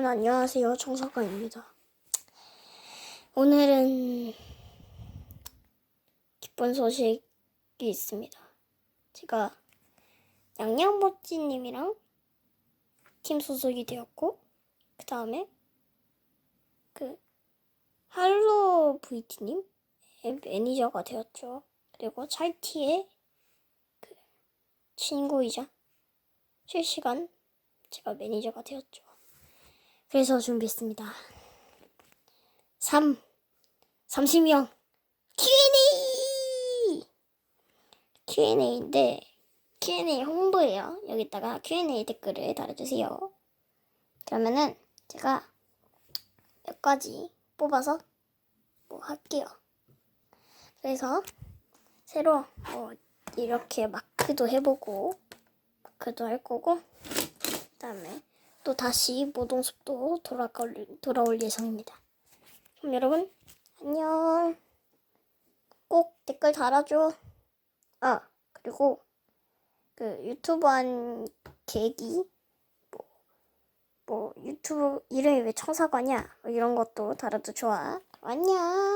여러분 안녕하세요 청사과입니다. 오늘은 기쁜 소식이 있습니다. 제가 양양버찌님이랑 팀 소속이 되었고 그 다음에 그 할로 VT님 매니저가 되었죠. 그리고 찰티의 그 친구이자 실시간 제가 매니저가 되었죠. 그래서 준비했습니다. 3. 30명 Q&A! Q&A인데 Q&A 홍보예요. 여기다가 Q&A 댓글을 달아주세요. 그러면은 제가 몇 가지 뽑아서 뭐 할게요. 그래서 새로 뭐 이렇게 마크도 해보고 마크도 할 거고 그다음에 또 다시 모동 숲도 돌아올, 돌아올 예정입니다. 그럼 여러분 안녕. 꼭 댓글 달아줘. 아 그리고 그 유튜브 한 계기 뭐, 뭐 유튜브 이름이 왜 청사과냐 뭐 이런 것도 달아도 좋아. 안녕.